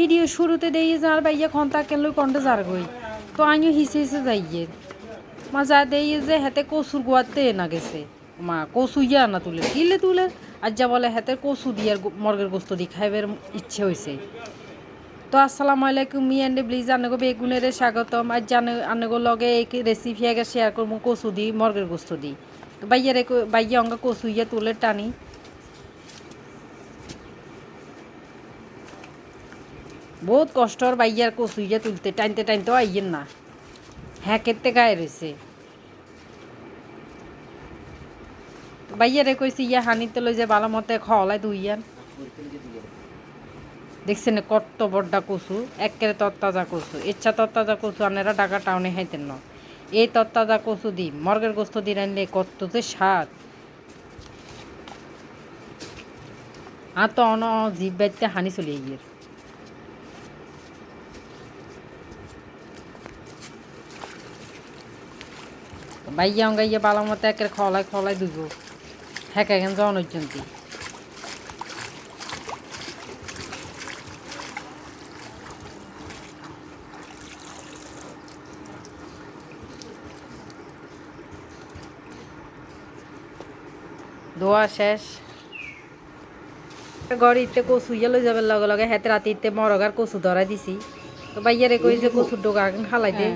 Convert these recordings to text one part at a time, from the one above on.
Video শুরুতে দিয়ে যার বাইয়া খন্তা কেন কন্টে যার গই তো আমিও হিসে হিসে যাইয়ে। মা যা দিয়ে যে হাতে কচুর গোয়াতে না গেছে। মা, কচু ইয়া না তুলে কিলে তুলে, আর যা বলে হাতে কচু দিয়ে আর মর্গের গোস্ত দিয়ে খাইবার ইচ্ছে হয়েছে তো আসসালামু আলাইকুম, মি অ্যান্ড প্লিজ আনগো বেগুনের স্বাগতম। আজ জানে আনগো লগে এই রেসিপি আগে শেয়ার করব, কচু দি, মর্গের গোস্ত দি। তো বাইয়ারে বাইয়া অঙ্গা কচু ইয়া তুলে টানি। বহুত কষ্টর বাইয়ার কচু ইয়া তুলতে টানতে টানতে আইয়েন না। হ্যাঁ কেতে গায়ে রয়েছে বাইয়ারে কইছি ইয়া হানিতে লই যে ভালো মতে খাওয়ালাই দুইয়ান দেখছেন কত বড়টা কচু একেবারে তত্তাজা কচু। ইচ্ছা তত্তাজা কচু আপনারা ঢাকা টাউনে খাইতেন না। এই তত্তাজা কচু দি মর্গের গোস্ত দিয়ে রানলে কত যে স্বাদ। আর তো অন জিভ বাইতে হানি চলে গিয়ে বাইয়া অঙ্গাইয়া বালা মতো একের খলাই খলাই দিব। হ্যাঁ কেন জন পর্যন্ত দোয়া শেষ। ঘর ইতে কচু ইয়ে যাবে লগে লগে হেতে রাতে ইতে মরগার কচু ধরাই দিছি। তো বাইয়ারে কই যে কচুর ডোকা খালাই দে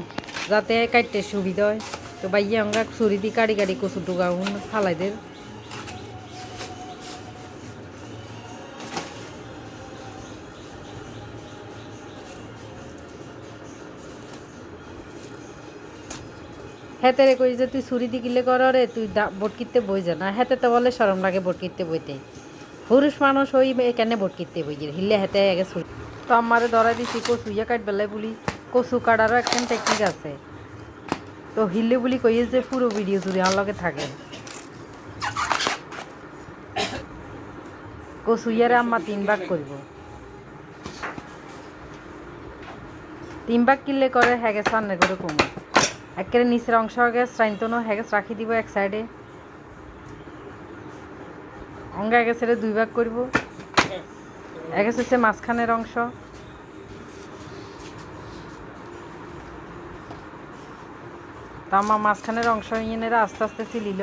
যাতে কাটতে সুবিধা হয়। তো বাইয়া আমরা ছুরি দি কাটি কাটি কচুর ডোকা খালাই দে হেতে রে কই যে তুই ছুরি দি কিলে কর রে, তুই বোট কিনতে বই যা। না, হেতে তো বলে সরম লাগে বোট কিনতে বইতে। পুরুষ মানুষ ওই কেন বোট কিনতে বই হিলে হেতে আগে ছুরি তো আমারে ধরা দিছি কচু ইয়া কাট বেলায় বলি। কচু কাটারও একখান টেকনিক আছে। তো হিলে বলি কইয়ে যে পুরো ভিডিও জুড়ে আমার লগে থাকে। কচু ইয়ারে আম্মা তিন ভাগ করব তিন ভাগ কিনলে করে হ্যাগে সামনে করে কমো। একেবারে নিচের অংশ আগে শ্রাইন্তনো হ্যাগেস রাখি দিব এক সাইডে অঙ্গ আগে ছেড়ে দুই ভাগ করব। এগে হচ্ছে মাঝখানের অংশ। আমার মাঝখানের অংশ ইয়েনেরা আস্তে আস্তে চিলিল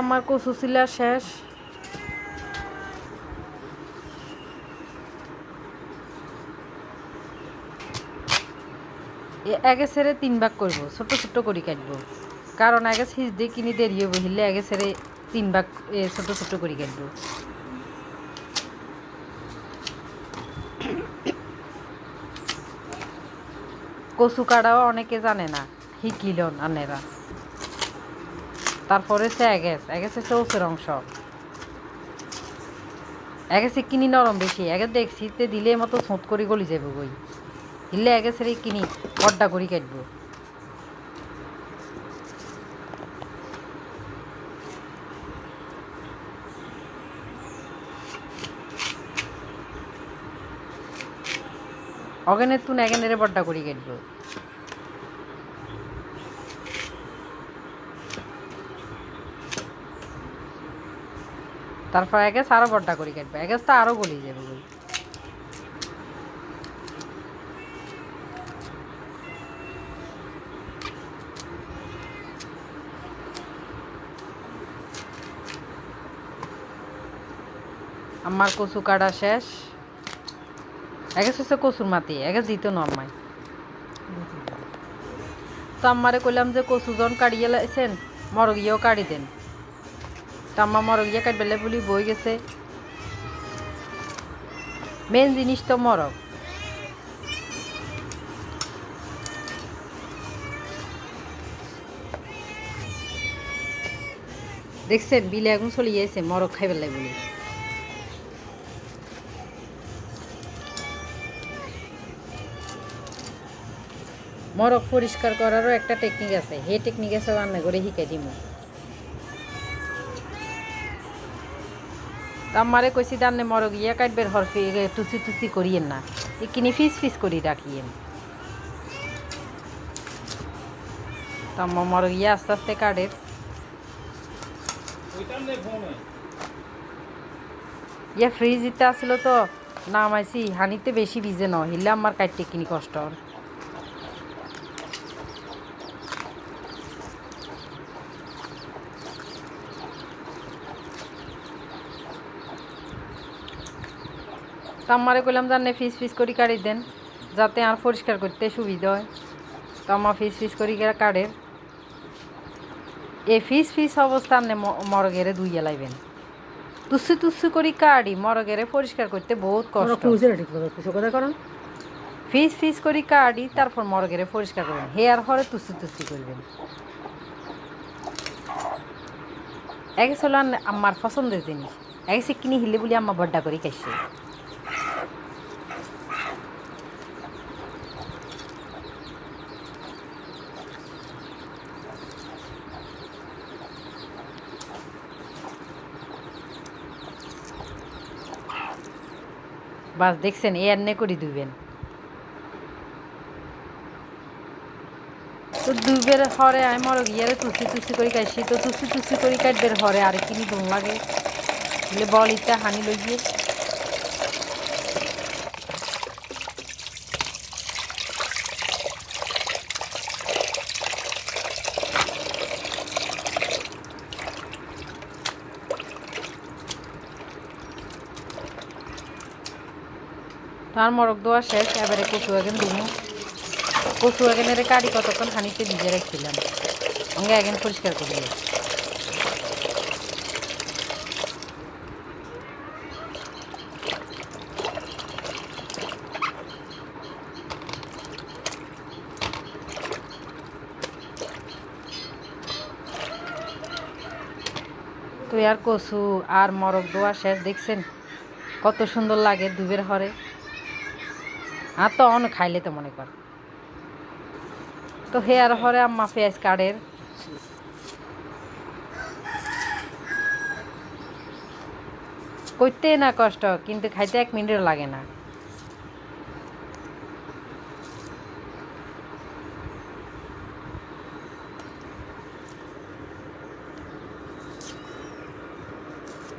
আমার কচু শেষ। আগে ছেড়ে তিন ভাগ করব ছোট ছোট করে কাটবো। কারণ আগে সিজ দিয়ে কিনি দেরি হব হিলে আগে ছেড়ে তিন ভাগ ছোট ছোট করে কাটবো। কচু কাটাও অনেকে জানে না শিকিলন আনেরা। তারপরে সে এগেস হচ্ছে ওসের অংশ। এগেছে কিনি নরম বেশি এগে দেখছি দিলে মতো ছোঁত করে গলি যাবে গই। হিলে এগেছে রে কিনি বড্ডা করি কাটবো। অগেনের তুন এগেনের বড্ডা করি কাটবো। তারপর এগেস আরও বড্ডা করি কাটবে এগেস তো আরও গলি যাবে আমার কচু কাটা শেষ। এগেস হচ্ছে কচুর মাটি, এগেস দিত নর্মাই তো আমারে কইলাম যে কচু জন কাড়িয়ে লাইছেন মরগিয়েও কাড়ি দেন। টাম্মা মরগিয়া কাটবেলে বলি বই গেছে। মেন জিনিস তো মরগ। দেখছেন, বিলে এখন চলে গিয়েছে মরগ খাই পেলাই বলি। মরক পরিষ্কার করারও একটা টেকনিক আছে। সেই টেকনিক আছে রান্না করে শিকাই দিম। আমারে কইছি দান্নে মরক ইয়া কাটবের হরফি টুসি টুসি করিয়েন না। একিনি ফিস ফিস করি রাখিয়েন তা মরক ইয়া আস্তে আস্তে কাটের। ইয়া ফ্রিজ ইতে আসলো তো নামাইছি হানিতে বেশি ভিজে ন হিলে আমার কাটতে কিনি কষ্ট। তা আমারে কইলাম জানে ফিস ফিস করি কাটি দেন যাতে আর পরিষ্কার করতে সুবিধা হয়। তো আমার ফিস ফিস করি কাড়ে। এ ফিস ফিস অবস্থা নে মরগেরে ধুইয়া লাইবেন তুসু তুসু করি কাটি মরগেরে পরিষ্কার করতে বহুত আমরা কষ্ট কারণ ফিস ফিস করি কাটি তারপর মরগেরে পরিষ্কার করবেন। হেয়ার হরে তুসি তুসি করবেন। এক হলো আন- আমার পছন্দের জিনিস। এক কিনি হিলে বলি আম্মা বড্ডা করি খাইছে। বাস দেখছেন, এ এনে করে দিবেন তো দুবের হরে আমি মর গিয়ারে তুসি তুসি করে কাটছি, তো তুসি তুসি করে কাটবের হরে আর কিনি দম লাগে। বলে বল ইটা হানি লই তার মরক দেওয়া শেষ, এবারে কচু এগেন দুমু কচু এগেনের কাটি কতক্ষণ হানিতে ভিজে রাখছিলাম। সঙ্গে এগেন পরিষ্কার করে দিই। তো আর কচু আর মরক দেওয়া শেষ, দেখছেন? কত সুন্দর লাগে দুবের হরে। আর তো অন খাইলে তো মনে কর। তো হেয়ার হরে আম্মা পেঁয়াজ কাটের করতে না কষ্ট, কিন্তু খাইতে এক মিনিটও লাগে না।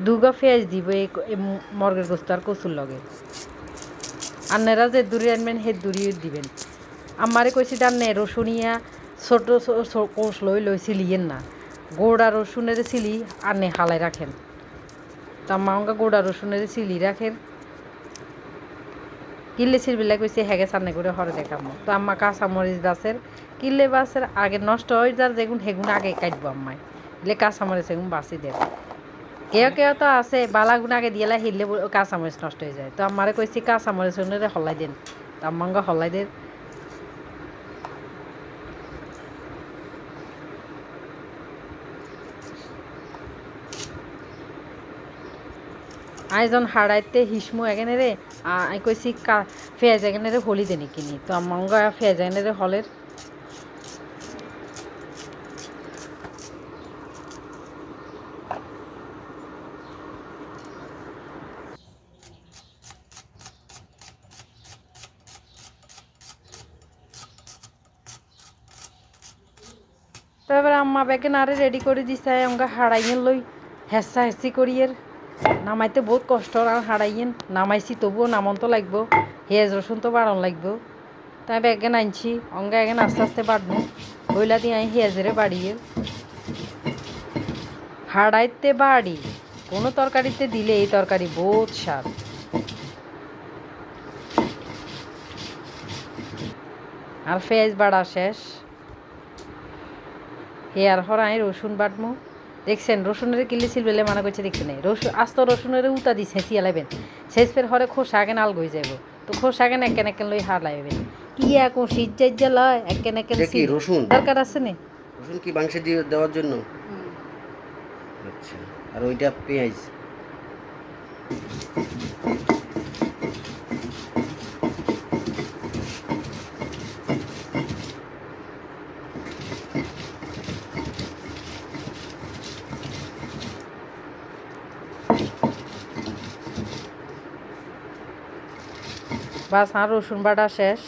দুগা পেঁয়াজ দিব এই মর্গের গোস্ত আর কচুর লগে। আন্নারা যে দূরে আনবেন হে দূরে দিবেন। আমারে কইছি দান্নে রসুনিয়া ছোট কোষ লই লই সিলিয়েন না। গোড়া রসুনের সিলি আনে হালাই রাখেন। তা মাঙ্গা গোড়া রসুনের সিলি রাখেন। কিল্লে সিলবিলা কইছে হেগে সামনে করে হরে দেখাম তো আম্মা কাঁচা মরিচ গাছের কিল্লে বাসের আগে নষ্ট হয়ে যার যেগুন হেগুন আগে কাটবো আম্মায়। এলে কাঁচা মরিচ এগুন বাঁচি দেব। কেউ কেউ তো আছে বালাগুন আগে দিয়েলা হিললে কাঁচামরিচ নষ্ট হয়ে যায়। তো আমারে কইছি কাঁচামরিচ ওনারে হলাই দেন। তো আম্মাঙ্গা হলাই দেন। আইজন হাড়াইতে হিসমু এখানে রে কইছি পেঁয়াজ এখানে হলি দেনি কিনি তো আম্মাঙ্গা পেঁয়াজ এখানে রে হলের তো এবার আম্মা ব্যাগে নারে রেডি করে দিছে, আমাকে হাড়াইয়েন লই, হেসা হেসি করিয়ের। নামাইতে বহুত কষ্ট, আর হাড়াইয়েন নামাইছি তবুও নামন তো লাগবো হেজ রসুন তো বাড়ন লাগবো। তাই ব্যাগে নাইনছি, অঙ্গা এগে আস্তে আস্তে বাড়বো, হইলা দিয়ে আমি হেজেরে বাড়িয়ে হাড়াইতে বাড়ি, কোনো তরকারিতে দিলে এই তরকারি বহুত স্বাদ। আর ফেজ বাড়া শেষ। হেয়ার হরাই রসুন বাটমু। দেখছেন রসুনের কিলে ছিল বেলে মানা করছে দেখছেন রসুন আস্ত রসুনের উতা দি ছেঁচি আলাইবেন শেষ ফের হরে খোসা আগে নাল গই যাব তো খোসা আগে একেন একেন লই হার লাইবেন। কি এখন সিজ্জা লয় একেন একেন এক কেন সিজ- রসুন? দরকার আছে নে। রসুন কি মাংসে দিয়ে দেওয়ার জন্য? আচ্ছা আর ওইটা পেঁয়াজ। বাস আর রসুন বাটা শেষ।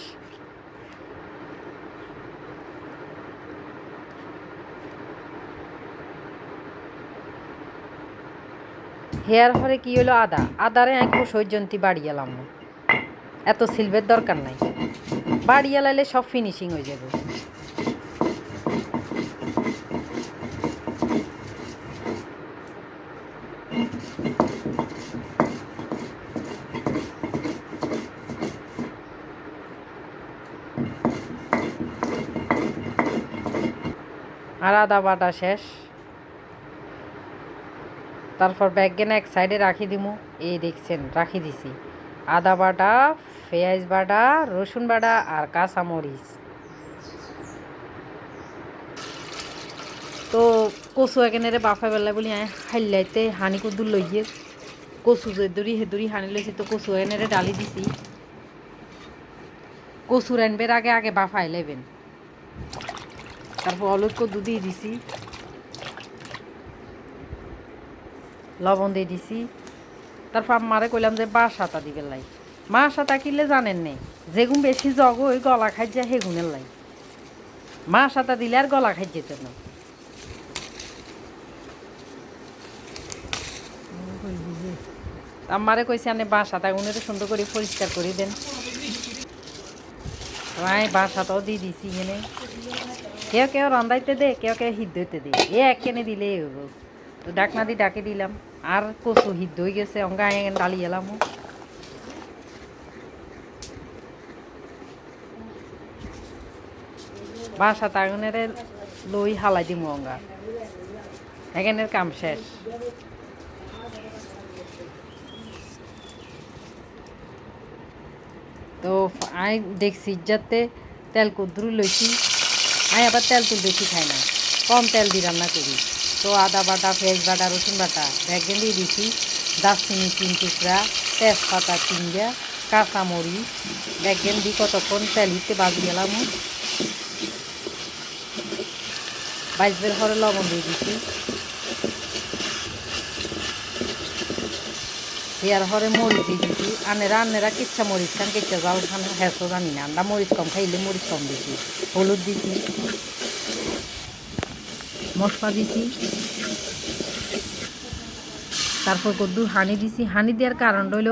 হেয়ার হরে কি হলো আদা? আদারে এক সৈজন্তী বাড়ি এলাম। এত সিলভের দরকার নাই। বাড়ি এলাইলে সব ফিনিশিং হয়ে যাবে। আর আদা বাটা শেষ। তারপর ব্যাগেন এক সাইডে রাখি দিমু। এই দেখছেন, রাখি দিছি। আদা বাটা, পেঁয়াজ বাটা, রসুন বাটা আর কাঁচামরিচ। তো কচু একেবারে বাফা বেলা বলি হাইলাইতে হানি কুদুর লইয়ে কচু যে দূরি হে দূরি হানি লইছি তো কচু একেবারে ডালি দিছি। কচু রানবের আগে আগে বাফাই লেবেন। তারপর কদু দিয়ে দিছি। লবণ দিয়ে দিছি। তারপর আমারে কইলাম যে বা সাতা দিবে লাই। মা সাতা কিনলে জানেন নে যেগুন বেশি জগ ওই গলা খাই যা হেগুনের লাই। মা সাতা দিলে আর গলা খাই যেত না। আমারে কইছে, আনে বা সাতা গুনের সুন্দর করে পরিষ্কার করে দেন। আমি বা সাতাও দিয়ে দিছি এখানে কেউ কেউ রান্দাইতে দে, কেউ কেউ হিদ্ধ হইতে দে। এ এক কেনে দিলে হইব। তো ডাকনা দিয়ে ডাকে দিলাম। আর কচু হিদ্ধ হয়ে গেছে, অঙ্গা ডালি এলাম। বাসা তাগুনের লই হালাই দিমু অঙ্গা। এখানের কাম শেষ। তো আই দেখছি যাতে তেল কুদ্রু লইছি। আমি আবার তেল তুল বেশি খাই না। কম তেল দিয়ে রান্না করি। তো আদা বাটা পেঁয়াজ বাটা, রসুন বাটা ব্যাগেন দিয়ে দিছি। দারচিনি, তিন টুকরা, তেজপাতা তিনটা কাঁচামরি ব্যাগেন দিয়ে কতক্ষণ তেল হিতে বাজি গেলাম বাইশ বের হরে লবণ দিয়ে দিছি। দেওয়ার হরে মরিচ দিছি আনেরা আনেরা কিচ্ছা মরিচ খান কিচ্ছা জাল খান হেসো জানি না। আমরা মরিচ কম, খাইলে মরিচ কম দিছি হলুদ দিছি। মশলা দিছি। তারপর কদ্দুর হানি দিছি। হানি দেওয়ার কারণ হইল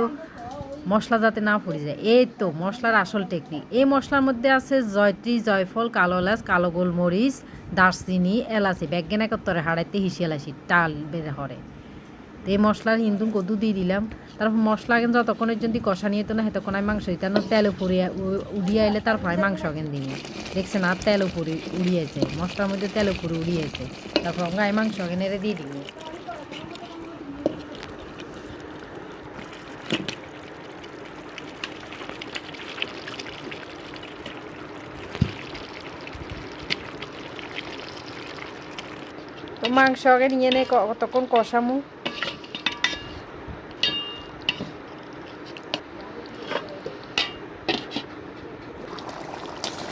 মশলা যাতে না পড়ে যায়। এই তো মশলার আসল টেকনিক এই মশলার মধ্যে আছে জয়ত্রী, জয়ফল, কালো এলাচ, কালো গোলমরিচ, দারচিনি, এলাচি। ব্যাগেনা কত্তরে হাড়াইতে হিসি এলাচি টাল বেড়ে হরে। তো এই মশলার হিন্দু কদু দিয়ে দিলাম। তারপর মশলা আগে যতক্ষণের যদি কষা নিয়ে তো না তখন আমি মাংস দিতাম তেল উপরে উড়িয়ে এলে তারপর আমি মাংস কেন দিই দেখছেন, আর তেল উপরে উড়িয়েছে। মশলার মধ্যে তেল উপরে উড়িয়েছে। তারপর আমি মাংস আগে নেড়ে দিয়ে তো মাংস আগে নিয়ে নে কতক্ষণ কষামু।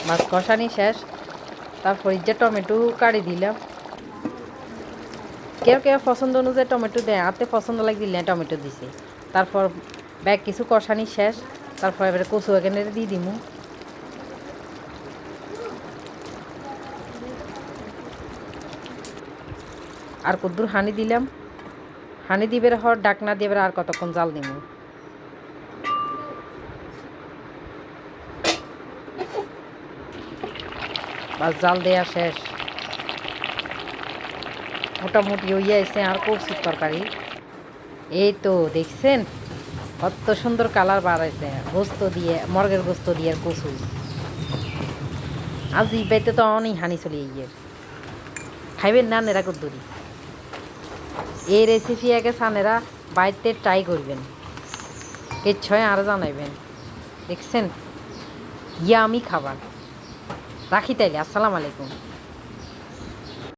মাছ কষানি শেষ। তারপর যে টমেটো কাটি দিলাম। কেউ কেউ পছন্দ অনুযায়ী টমেটো দেয়, হাতে পছন্দ লাগে দিলে টমেটো দিছে। তারপর ব্যাগ কিছু কষানি শেষ। তারপর এবারে কচু এখানে দিয়ে দিমু। আর কদ্দুর হানি দিলাম। হানি দিবের হর ডাকনা দিয়ে আর কতক্ষণ জাল দিমু? বাস জাল দেয়া শেষ। মোটামুটি হইয়া এসে আর কৌশিক তরকারি। এই তো দেখছেন, কত সুন্দর কালার বাড়াইছে গোস্ত দিয়ে, মর্গের গোস্ত দিয়ে আর কচু আজ ইবাইতে তো অনেক হানি চলে ইয়ে খাইবেন না নেরা কদ্দুরি। এই রেসিপি আগে সানেরা বাড়িতে ট্রাই করবেন। কিচ্ছয় আর জানাইবেন। দেখছেন, ইয়ামি খাবার। রাখি তাইলে আসসালামু আলাইকুম।